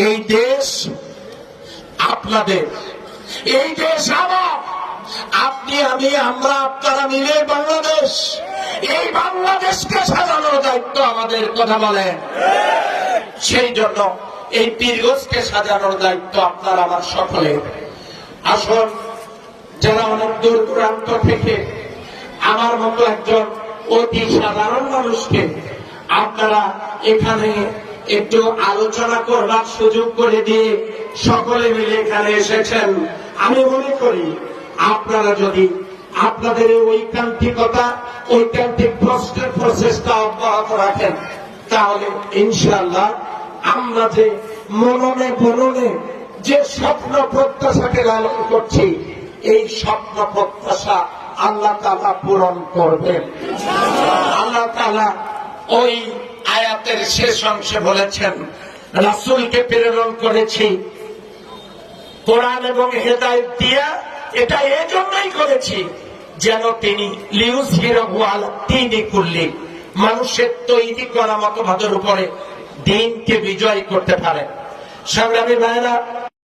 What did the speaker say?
এই দেশ আপনাদের, এই দেশ আমার। আপনি, আমি, আমরা, আপনারা মিলে বাংলাদেশ। এই বাংলাদেশকে সাজানোর দায়িত্ব আমাদের, কথা বলেন। সেই জন্য এই পীরগজকে সাজানোর দায়িত্ব আপনার, আমার সকলের। আসুন, যারা অনেক দূর দূরান্ত থেকে আমার মতো একজন অতি সাধারণ মানুষকে আপনারা এখানে একটু আলোচনা করবার সুযোগ করে দিয়ে সকলে মিলে এখানে এসেছেন। আমি মনে করি আপনারা যদি আপনাদের ঐকান্তিকতা, ঐকান্তিক প্রশ্নের প্রচেষ্টা অব্যাহত রাখেন, তাহলে ইনশাল্লাহ আমরা যে মননে বননে যে স্বপ্ন প্রত্যাশাকে লালন করছি, এই স্বপ্ন প্রত্যাশা আল্লাহ তালা পূরণ করবেন। আল্লাহ তালা ওই আয়াতের শেষ অংশে বলেছেন, রাসুলকে প্রেরণ করেছি। কোরআন এবং হেদায়ত দিয়া এটা এজন্যই করেছি যেন তিনি লিউজ হিরোয়াল তিনি করলেন মানুষের তৈরি করা মতবাদের উপরে দিনকে বিজয় করতে পারেন সংগ্রামী ভাইরা